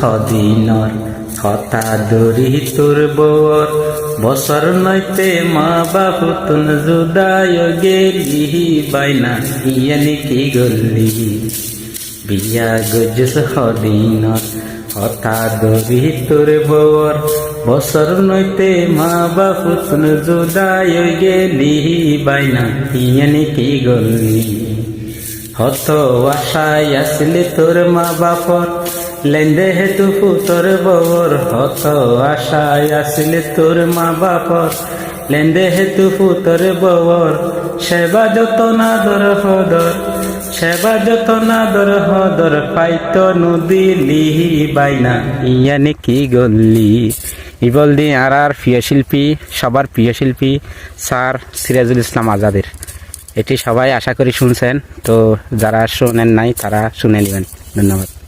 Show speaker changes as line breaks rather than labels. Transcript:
হদিনর হতা দরি তোর বর। বছর নইতে মা বাপ তুন জুদায় গেলি, বাইনা ইয়ানি কি গল্লি বিয়া গজস হদিনর হতা দরি তোর বর। বছর নইতে মা বাপ তুন জুদায় গেলি, বাইনা ইয়ানি কি গল্লি হত আশায় আসলে তোর মা বাপর, লেন্দে হেতু পুতর বর হত আশায় আসলে তোর মা বাপর, লেন্দে হেতু পুতর বর সেবা যত নাদর হদর, সেবা যত নাদর হদর, পাইত নদী লিহি বাইনা। ইয়ানি কি গল্লি ইবল দি আর আর প্রিয় শিল্পী, সবার প্রিয় শিল্পী, স্যার সিরাজুল ইসলাম আজাদের। এটি সবাই আশা করি শুনছেন। তো যারা শোনেন নাই তারা শুনে নেবেন। ধন্যবাদ।